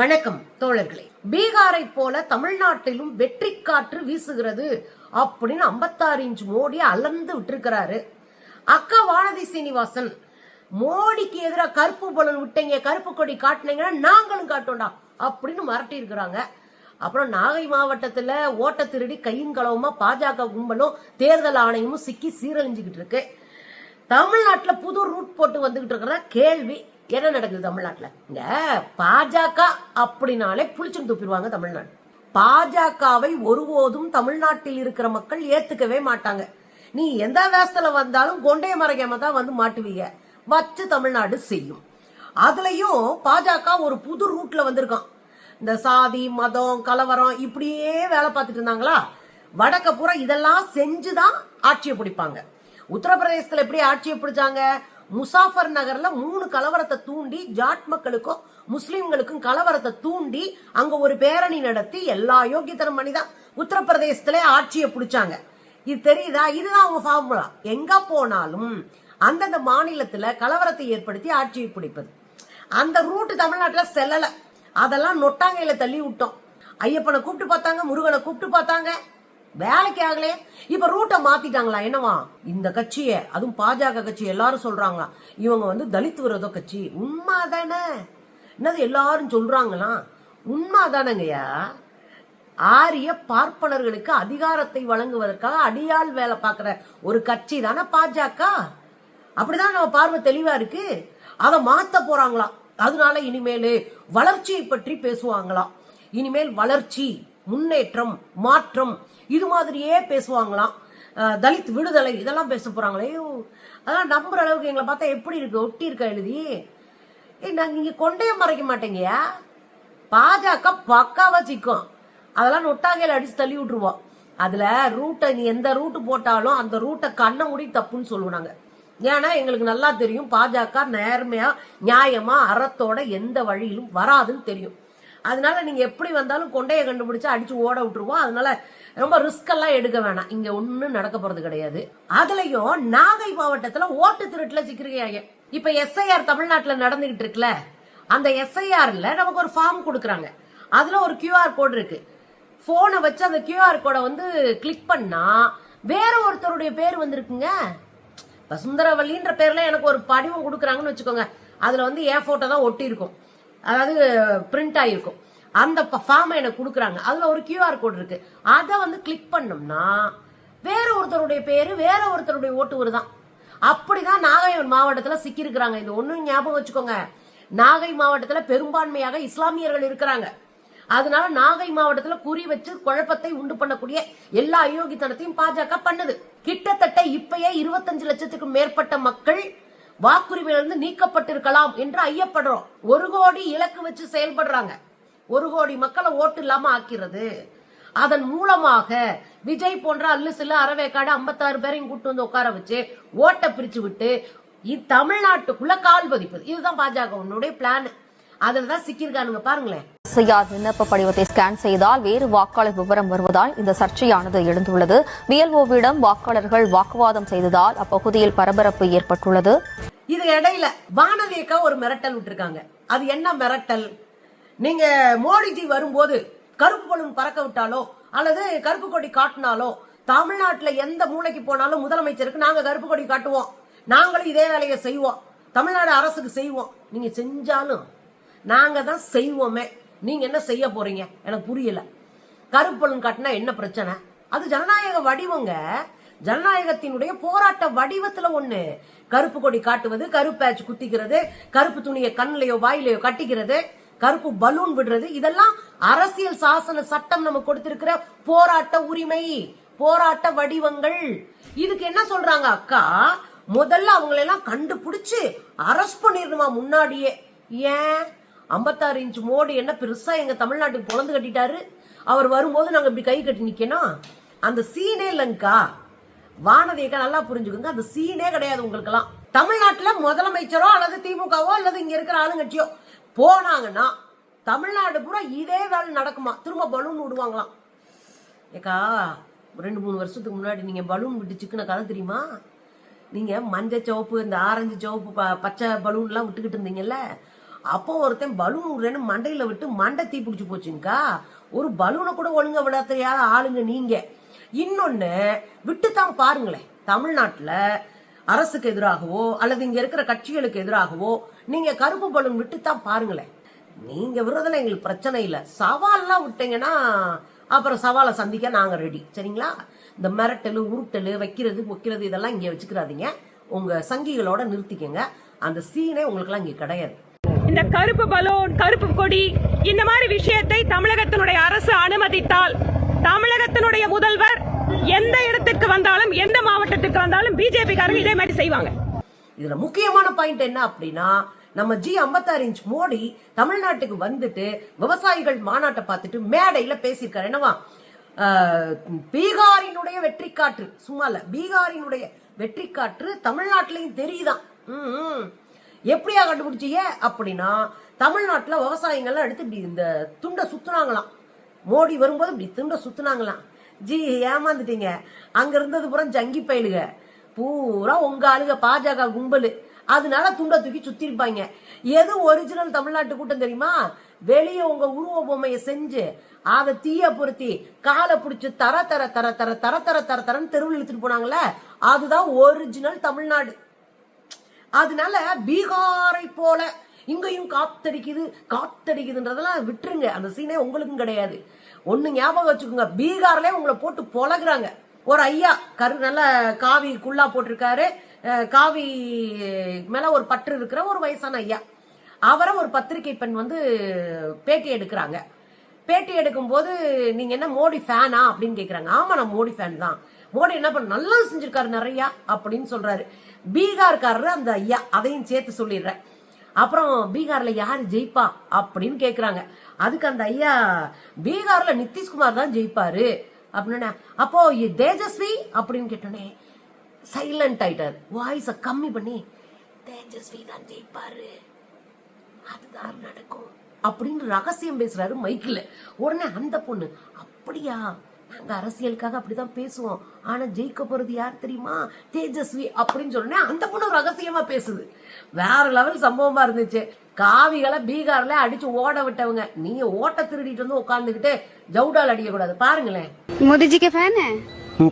வணக்கம் தோழர்களே. பீகாரை போல தமிழ்நாட்டிலும் வெற்றி காற்று வீசுகிறது அப்படின்னு 56 இன்ச் மோடி அலர்ந்து விட்டுருக்கிறாரு. அக்கா வானதி சீனிவாசன் மோடிக்கு எதிராக கருப்பு பலன் விட்டீங்க கருப்பு கொடி காட்டினீங்கன்னா நாங்களும் காட்டோம்டா அப்படின்னு மிரட்டி இருக்கிறாங்க. அப்புறம் நாகை மாவட்டத்துல ஓட்ட திருடி கையும் களவுமா பாஜக கும்பலும் தேர்தல் ஆணையமும் சிக்கி சீரழிஞ்சுக்கிட்டு இருக்கு. தமிழ்நாட்டில் புது ரூட் போட்டு வந்துகிட்டு இருக்கிற கேள்வி என்ன நடக்குது தமிழ்நாட்டில்? இங்க பாஜக அப்படின்னாலே புளிச்சும் துப்பிடுவாங்க தமிழ்நாடு. பாஜகவை ஒருபோதும் தமிழ்நாட்டில் இருக்கிற மக்கள் ஏத்துக்கவே மாட்டாங்க. நீ எந்த வேஷத்துல வந்தாலும் கொண்டைய மறைக்காம தான் வந்து மாட்டுவீங்க. வச்சு தமிழ்நாடு செய்யும். அதுலயும் பாஜக ஒரு புது ரூட்ல வந்திருக்கான். இந்த சாதி மதம் கலவரம் இப்படியே வேலை பார்த்துட்டு இருந்தாங்களா? வடக்க பூரா இதெல்லாம் செஞ்சுதான் ஆட்சியை பிடிப்பாங்க. உத்தரப்பிரதேசத்துல எப்படி ஆட்சியை பிடிச்சாங்க? முசாஃபர் நகர்ல மூணு கலவரத்தை தூண்டி ஜாட் மக்களுக்கும் முஸ்லிம்களுக்கும் கலவரத்தை தூண்டி அங்க ஒரு பேரணி நடத்தி எல்லா யோகியத்தனம் பண்ணிதான். உத்தரப்பிரதேசத்துல ஆட்சியை பிடிச்சாங்க. இது தெரியுதா? இதுதான் அவங்க ஃபார்முலா எங்க போனாலும் அந்தந்த மாநிலத்துல கலவரத்தை ஏற்படுத்தி ஆட்சியை பிடிப்பது. அந்த ரூட்டு தமிழ்நாட்டுல செல்லல. அதெல்லாம் நொட்டாங்கையில தள்ளி விட்டோம். ஐயப்பனை கூப்பிட்டு பார்த்தாங்க முருகனை கூப்பிட்டு பார்த்தாங்க. வேலைக்கு ஆகலையே இப்ப ரூட்டை மாத்திட்டாங்களா என்னவா? இந்த கட்சியை அதுவும் பாஜக கட்சி எல்லாரும் சொல்றாங்க இவங்க வந்து தலித் விரோத கட்சி. உண்மைதானே? என்னது எல்லாரும் உண்மை உண்மைதானங்கய்யா. ஆரிய பார்ப்பனர்களுக்கு அதிகாரத்தை வழங்குவதற்காக அடியாள் வேலை பார்க்குற ஒரு கட்சி தானே பாஜக. அப்படிதான் நம்ம பார்வை தெளிவா இருக்கு. அதை மாத்த போறாங்களாம் அதனால இனிமேல் வளர்ச்சியை பற்றி பேசுவாங்களாம் இனிமேல் வளர்ச்சி முன்னேற்றம் மாற்றம் இது மாதிரியே பேசுவாங்களாம் தலித் விடுதலை இதெல்லாம் பேச போகிறாங்களே அதெல்லாம் நம்புற அளவுக்கு எங்களை பார்த்தா எப்படி இருக்கு? ஒட்டி இருக்கா எழுதி? நாங்கள் நான் நீங்க கொண்டே மறைக்க மாட்டேங்கயா பாஜக பக்காவா சிக்கும் அதெல்லாம் நொட்டாகையில் அடிச்சு தள்ளி விட்டுருவோம். அதில் ரூட்டை நீ எந்த ரூட்டு போட்டாலும் அந்த ரூட்டை கண்ணை மூடி தப்புன்னு சொல்லுவோம் நாங்கள் ஏன்னா எங்களுக்கு நல்லா தெரியும் பாஜக நேர்மையா நியாயமா அறத்தோட எந்த வழியிலும் வராதுன்னு தெரியும். அதனால நீங்க எப்படி வந்தாலும் கொண்டையை கண்டுபிடிச்சு அடிச்சு ஓட விட்டுருவோம். அதனால ரொம்ப ரிஸ்க் எல்லாம் எடுக்க வேணாம். இங்க ஒன்றும் நடக்க போறது கிடையாது. அதுலயும் நாகை மாவட்டத்துல ஓட்டு திருட்டுல சிக்கிருக்காங்க. இப்ப எஸ்ஐஆர் தமிழ்நாட்டுல நடந்துகிட்டு இருக்குல்ல அந்த எஸ்ஐஆர்ல நமக்கு ஒரு ஃபார்ம் கொடுக்குறாங்க. அதுல ஒரு கியூஆர் கோடு இருக்கு. போனை வச்சு அந்த கியூஆர் கோடை வந்து கிளிக் பண்ணா வேற ஒருத்தருடைய பேர் வந்திருக்குங்க. வசுந்தரவல்லின்ற பேர்ல எனக்கு ஒரு படிவம் கொடுக்குறாங்கன்னு வச்சுக்கோங்க. அதுல வந்து என் போட்டோ தான் ஒட்டி இருக்கும் அதாவது பிரிண்ட் ஆகிருக்கும் அந்த ஃபார்மை எனக்கு கொடுக்குறாங்க. அதில் ஒரு கியூஆர் கோட் இருக்கு. அதை வந்து கிளிக் பண்ணோம்னா வேற ஒருத்தருடைய பேர் வேற ஒருத்தருடைய ஓட்டுவர் தான் அப்படி அப்படிதான் நாகை மாவட்டத்தில் சிக்கியிருக்கிறாங்க. இது ஒன்றும் ஞாபகம் வச்சுக்கோங்க. நாகை மாவட்டத்தில் பெரும்பான்மையாக இஸ்லாமியர்கள் இருக்கிறாங்க. அதனால நாகை மாவட்டத்தில் குறி வச்சு குழப்பத்தை உண்டு பண்ணக்கூடிய எல்லா அயோகித்தனத்தையும் பாஜக பண்ணுது. கிட்டத்தட்ட இப்பயே இருபத்தஞ்சு லட்சத்துக்கும் மேற்பட்ட மக்கள் வாக்குரிமையிலிருந்து நீக்கப்பட்டிருக்கலாம் என்று ஐயப்படுறோம். ஒரு கோடி இலக்கு வச்சு செயல்படுறாங்க. ஒரு கோடி மக்களை ஓட்டு இல்லாம ஆக்கிறது. அதன் மூலமாக விஜய் போன்ற அல்லு சில அறவேக்காடு ஐம்பத்தாறு பேரையும் கூட்டு வந்து உட்கார வச்சு ஓட்டை பிரிச்சு விட்டு தமிழ்நாட்டுக்குள்ள கால் பதிப்பது. இதுதான் பாஜக உன்னுடைய பிளான் அதுலதான் சிக்கியிருக்கானுங்க பாருங்களேன். எஸ்ஐஆர் விண்ணப்ப படிவத்தை ஸ்கேன் செய்தால் வேறு வாக்காளர் விவரம் வருவதால் இந்த சர்ச்சையானது எழுந்துள்ளது. பிஎல்ஓவிடம் வாக்காளர்கள் வாக்குவாதம் செய்ததால் அப்பகுதியில் பரபரப்பு ஏற்பட்டுள்ளது. இது இடையில வானதியக்கா ஒரு மிரட்டல் விட்டுருக்காங்க. அது என்ன மிரட்டல்? நீங்க மோடிஜி வரும்போது கருப்பு பலூன் பறக்க விட்டாலோ அல்லது கருப்பு கொடி காட்டினாலோ தமிழ்நாட்டுல எந்த மூலைக்கு போனாலும் முதலமைச்சருக்கு நாங்க கருப்பு கொடி காட்டுவோம். நாங்களும் இதே வேலையை செய்வோம். தமிழ்நாடு அரசுக்கு செய்வோம். நீங்க செஞ்சாலும் நாங்கள் தான் செய்வோமே. நீங்கள் என்ன செய்ய போறீங்க? எனக்கு புரியல. கருப்பலன் காட்டினா என்ன பிரச்சனை? அது ஜனநாயக வடிவங்க. ஜனநாயகத்தினுடைய போராட்ட வடிவத்துல ஒண்ணு. கருப்பு கொடி காட்டுவது கருப்பு பேட்ச் குத்திக்கிறது கருப்பு துணியை கண்ணிலையோ வாயிலையோ கட்டிக்கிறது கருப்பு பலூன் விடுறது இதெல்லாம் அரசியல் சாசன சட்டம் நம்ம கொடுத்திருக்கிற போராட்ட உரிமை போராட்ட வடிவங்கள். இதுக்கு என்ன சொல்றாங்க அக்கா? முதல்ல அவங்களெல்லாம் கண்டுபிடிச்சு அரெஸ்ட் பண்ணிடணுமா முன்னாடியே? ஏன்? ஐம்பத்தாறு இன்ச் மோடி என்ன பெருசா எங்க தமிழ்நாட்டுக்கு பொழந்து கட்டிட்டாரு? அவர் வரும்போது நாங்க இப்படி கை கட்டி நிக்கணும் அந்த சீனே இல்லைங்கக்கா. வானதியக்கா நல்லா புரிஞ்சுக்கோங்க. அந்த சீனே கிடையாது உங்களுக்கெல்லாம். தமிழ்நாட்டுல முதலமைச்சரோ அல்லது திமுகவோ அல்லது இங்க இருக்கிற ஆளுங்கட்சியோ போனாங்கன்னா தமிழ்நாடு பூரா இதே வேலை நடக்குமா? திரும்ப பலூன் விடுவாங்களாம். ஏக்கா ரெண்டு மூணு வருஷத்துக்கு முன்னாடி நீங்க பலூன் விட்டுச்சுக்குன்னு கதை தெரியுமா? நீங்க மஞ்சள் சிவப்பு இந்த ஆரஞ்சு சிவப்பு ப- பச்சை பலூன்லாம் விட்டுக்கிட்டு இருந்தீங்கல்ல? அப்போ ஒருத்தன் பலூன் விடுறேன்னு மண்டையில விட்டு மண்டை தீ பிடிச்சி போச்சுங்கக்கா ஒரு பலூனை கூட ஒழுங்க விட தெரியாத ஆளுங்க நீங்க. இன்னொன்னு விட்டுத்தான் பாருங்களேன். தமிழ்நாட்டுல அரசுக்கு எதிராகவோ அல்லது இங்க இருக்கிற கட்சிகளுக்கு எதிராகவோ நீங்க கருப்பு பலூன் விட்டுத்தான் பாருங்களேன். நீங்க விடுறதுல எங்களுக்கு பிரச்சனை இல்லை. சவால்லாம் விட்டீங்கன்னா அப்புறம் சவாலை சந்திக்க நாங்க ரெடி சரிங்களா? இந்த மிரட்டல் உருட்டல் வைக்கிறது வைக்கிறது இதெல்லாம் இங்கே வச்சுக்கிறாதீங்க. உங்கள் சங்கிகளோட நிறுத்திக்கங்க. அந்த சீனே உங்களுக்குலாம் இங்கே கிடையாது. இந்த கருப்பு பலூன் கருப்பு கொடி இந்த மாதிரி விஷயத்தை தமிழகத்தினுடைய அரசு அனுமதித்தால் தமிழகத்தினுடைய முதல்வர் எந்த இடத்துக்கு வந்தாலும் எந்த மாவட்டத்துக்கு வந்தாலும் பிஜேபி காரங்க இதே மாதிரி செய்வாங்க. இதுல முக்கியமான பாயிண்ட் என்ன அப்படின்னா நம்ம ஜி 56 இன்ச் மோடி தமிழ்நாட்டுக்கு வந்துட்டு விவசாயிகள் மாநாட்டை பார்த்துட்டு மேடையில பேசியிருக்காரு. என்னவா? பீகாரினுடைய வெற்றி காற்று சும்மா இல்ல பீகாரினுடைய வெற்றி காற்று தமிழ்நாட்டிலையும் தெரியுதான். ம். எப்படியா கண்டுபிடிச்சிங்க? அப்படின்னா தமிழ்நாட்டில் விவசாயிகள்லாம் எடுத்து இப்படி இந்த துண்டை சுற்றுனாங்களாம் மோடி வரும்போது இப்படி துண்டை சுற்றுனாங்களாம் ஜி ஏமாந்துட்டீங்க. அங்கே இருந்தது பூரா ஜங்கி பயிலுக. பூரா உங்க ஆளுக பாஜக கும்பல். அதனால துண்டை தூக்கி சுத்திருப்பாங்க. எது ஒரிஜினல் தமிழ்நாட்டு கூட்டம் தெரியுமா? வெளியே உங்க உருவ பொம்மையை செஞ்சு அதை தீய பொருத்தி காலை பிடிச்சி தர தர தர தர தர தர தர தரன்னு தெருவில் இழுத்துட்டு போனாங்கல்ல? அதுதான் ஒரிஜினல் தமிழ்நாடு. அதனால பீகாரை போல இங்கேயும் காத்தடிக்குது காத்தடிக்குதுன்றதெல்லாம் விட்டுருங்க. அந்த சீனே உங்களுக்கும் கிடையாது. ஒன்று ஞாபகம் வச்சுக்கோங்க. பீகார்ல உங்களை போட்டு பொழகுறாங்க ஒரு ஐயா கரு நல்ல காவி குள்ளா போட்டிருக்காரு. காவி மேல ஒரு பற்று இருக்கிற ஒரு வயசான ஐயா. அவரை ஒரு பத்திரிகை பெண் வந்து பேட்டி எடுக்கிறாங்க. பேட்டி எடுக்கும்போது நீங்க என்ன மோடி ஃபேனா அப்படின்னு கேட்குறாங்க ஆமா நான் மோடி ஃபேன் தான். மோடி என்ன பண்ண நல்லா செஞ்சிருக்காரு நிறையா அப்படின்னு சொல்றாரு. பீகார்காரர் அந்த ஐயா அதையும் சேர்த்து சொல்லிடுறேன். அப்புறம் பீகார்ல யாரு ஜெயிப்பா அப்படின்னு கேக்குறாங்க. அதுக்கு அந்த ஐயா பீகார்ல நிதிஷ்குமார் தான் ஜெயிப்பாரு. அப்படின்னு அப்போ தேஜஸ்வி அப்படின்னு கேட்டோன்னே சைலண்ட் ஆயிட்டார். வாய்ஸ கம்மி பண்ணி தேஜஸ்வி தான் ஜெயிப்பாரு. அதுதான் நடக்கும் அப்படின்னு ரகசியம் பேசுறாரு மைக்கில். உடனே அந்த பொண்ணு அப்படியா? நாங்க அரசியலுக்காக அப்படிதான் பேசுவோம் ஆனா ஜெயிக்க போறது யார் தெரியுமா தேஜஸ்வி அப்படின்னு சொன்னே அந்த பொண்ணு ரகசியமா பேசுது வேற லெவல் சம்பவமா இருந்துச்சு காவிகளை பீகார்ல அடிச்சு ஓட விட்டவங்க நீங்க ஓட்ட திருடிட்டு வந்து உட்கார்ந்துகிட்டு ஜவுடால் அடிக்க கூடாது பாருங்களேன் मोदी जी के फैन है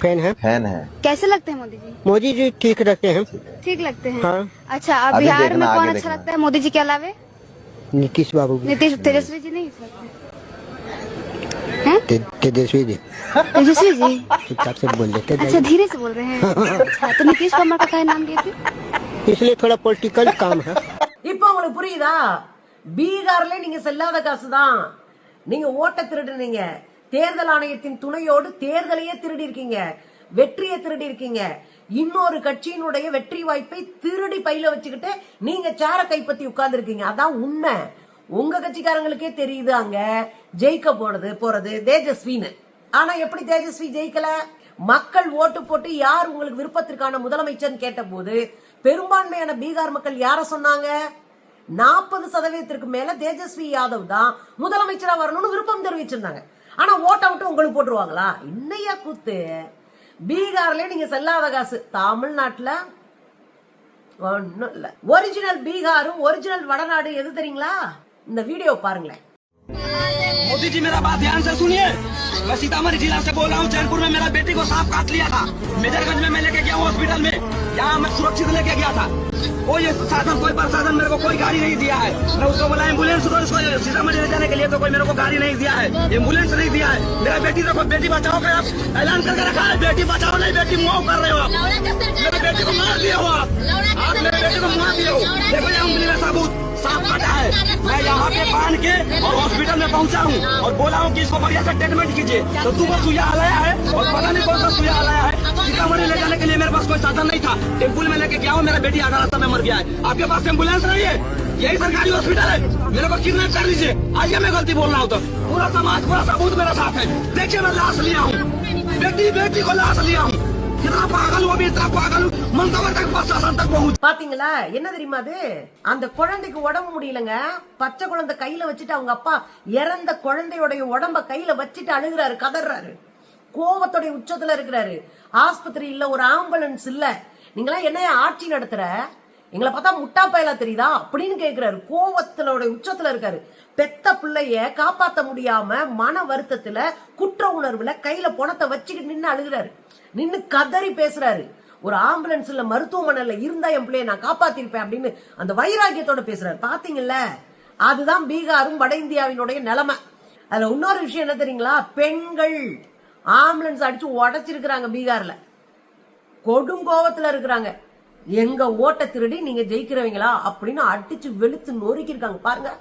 फैन है फैन है कैसे लगते हैं मोदी जी मोदी जी ठीक रखते हैं ठीक लगते हैं हाँ। अच्छा अब अभी बिहार देखना, में कौन आगे अच्छा देखना। लगता है मोदी जी के अलावे नीतीश बाबू भी। नीतीश तेजस्वी जी नहीं लगते हैं ते- तेजस्वी जी तेजस्वी जी चुपचाप से बोल देते अच्छा धीरे से बोल रहे हैं अच्छा तो नीतीश कुमार का क्या नाम दिए थे इसलिए थोड़ा पॉलिटिकल काम है இப்போ உங்களுக்கு புரியுதா பீகார்ல நீங்க செல்லாத காசு தான் நீங்க ஓட்ட திருடுனீங்க தேர்தல் ஆணையத்தின் துணையோடு தேர்தலையே திருடி இருக்கீங்க வெற்றியை திருடி இருக்கீங்க இன்னொரு கட்சியினுடைய வெற்றி வாய்ப்பை திருடி பையில வச்சுக்கிட்டு நீங்க சேர கைப்பத்தி உட்கார்ந்து இருக்கீங்க அதான் உண்மை உங்க கட்சிக்காரங்களுக்கே தெரியுது அங்க ஜெயிக்க போறது போறது தேஜஸ்வின்னு. ஆனா எப்படி தேஜஸ்வி ஜெயிக்கல? மக்கள் ஓட்டு போட்டு யார் உங்களுக்கு விருப்பத்திற்கான முதலமைச்சர்னு கேட்டபோது பெரும்பான்மையான பீகார் மக்கள் யார சொன்னாங்க? நாற்பது சதவீதத்திற்கு மேல தேஜஸ்வி யாதவ் தான் முதலமைச்சரா வரணும்னு விருப்பம் தெரிவிச்சிருந்தாங்க. ஆனா ஓட்ட விட்டு உங்களுக்கு போட்டுருவாங்களா? இன்னையா கூத்து? பீகார்ல நீங்க செல்லாத காசு. தமிழ்நாட்டுல ஒன்றும் இல்ல. ஒரிஜினல் பீகாரும் ஒரிஜினல் வடநாடு எது தெரியுங்களா? இந்த வீடியோ பாருங்களேன் मोदी जी मेरा बात ध्यान से सुनिए मैं सीतामढ़ी जिला से बोल रहा हूँ चैनपुर में मेरा बेटी को सांप काट लिया था मेजरगंज में मैं लेके गया हूँ हॉस्पिटल में यहाँ मैं सुरक्षित लेके गया था कोई साधन कोई प्रसाधन मेरे को कोई गाड़ी नहीं दिया है मैं उसको बोला एम्बुलेंस दो इसको सीतामढ़ी ले जाने के लिए तो कोई मेरे को गाड़ी नहीं दिया है एम्बुलेंस नहीं दिया है मेरा बेटी देखो बेटी बचाओ का आप ऐलान करके रखा है बेटी बचाओ नहीं बेटी मुआव कर रहे हो आप मेरे बेटी को मार दिए हो आप आप मेरे बेटी को मार दिए हो देखो यहाँ उंगली में सबूत काटा है। मैं यहाँ पे बाँध के और हॉस्पिटल में पहुँचा हूँ और बोला हूँ कि इसको बढ़िया से ट्रीटमेंट कीजिए। तो सुबह सुइया हलाया है और पता नहीं कौन सा सुइया हलाया है। सीतामढ़ी ले जाने के लिए मेरे पास कोई साधन नहीं था। टेम्पुल में लेके गया हूँ, मेरा बेटी आधा रास्ता में मर गया है। आपके पास एंबुलेंस नहीं है? यही सरकारी हॉस्पिटल है। मेरे को किडनैप कर लीजिए आइए, मैं गलती बोल रहा हूँ तो। पूरा समाज, पूरा सबूत मेरा साथ है। देखिए, मैं लाश लिया हूँ। बेटी बेटी को लाश लिया हूँ। பாத்தீங்களா? என்ன தெரியுமா அது? அந்த குழந்தைக்கு உடம்பு முடியலங்க. பச்சை குழந்தை கையில வச்சுட்டு அவங்க அப்பா இறந்த குழந்தையோடைய உடம்ப கையில வச்சுட்டு அழுகிறாரு கதறாரு கோபத்தோடைய உச்சத்துல இருக்கிறாரு. ஆஸ்பத்திரி இல்ல ஒரு ஆம்புலன்ஸ் இல்ல. நீங்களாம் என்ன ஆட்சி நடத்துற? எங்களை பார்த்தா முட்டா பயலா தெரியுதா? அப்படின்னு கேக்குறாரு. கோவத்திலோட உச்சத்துல இருக்காரு. பெத்த பிள்ளைய காப்பாத்த முடியாம மன வருத்தத்துல குற்ற உணர்வுல கையில பணத்தை வச்சுக்கிட்டு நின்று அழுகுறாரு. நின்று கதறி பேசுறாரு. ஒரு ஆம்புலன்ஸ்ல மருத்துவமனையில இருந்தா என் பிள்ளைய நான் காப்பாத்திருப்பேன் அப்படின்னு அந்த வைராக்கியத்தோட பேசுறாரு. பாத்தீங்கல்ல? அதுதான் பீகாரும் வட இந்தியாவினுடைய நிலைமை. அதுல இன்னொரு விஷயம் என்ன தெரியுங்களா? பெண்கள் ஆம்புலன்ஸ் அடிச்சு உடைச்சிருக்கிறாங்க பீகார்ல. கொடுங்கோவத்துல இருக்கிறாங்க. எங்க ஓட்ட திருடி நீங்க ஜெயிக்கிறவங்களா? அப்படின்னு அடிச்சு வெளுத்து நொறுக்கி இருக்காங்க பாருங்க.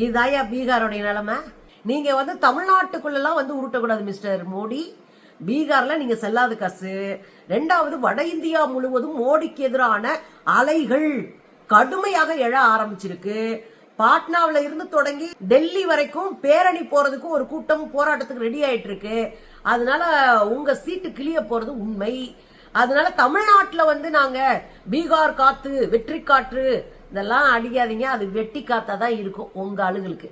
இதுதாயா பீகாரோடைய நிலமை? நீங்கள் வந்து தமிழ்நாட்டுக்குள்ளெல்லாம் வந்து உருட்டக்கூடாது மிஸ்டர் மோடி. பீகாரில் நீங்கள் செல்லாத காசு. ரெண்டாவது வட இந்தியா முழுவதும் மோடிக்கு எதிரான அலைகள் கடுமையாக எழ ஆரம்பிச்சிருக்கு. பாட்னாவில் இருந்து தொடங்கி டெல்லி வரைக்கும் பேரணி போகிறதுக்கும் ஒரு கூட்டம் போராட்டத்துக்கு ரெடி ஆகிட்டு இருக்கு அதனால உங்கள் சீட்டு கிளிய போகிறது உண்மை. அதனால தமிழ்நாட்டில் வந்து நாங்கள் பீகார் காத்து வெற்றி காற்று இதெல்லாம் அடிக்காதீங்க அது வெட்டி காத்தா தான் இருக்கும் உங்கள் ஆளுகளுக்கு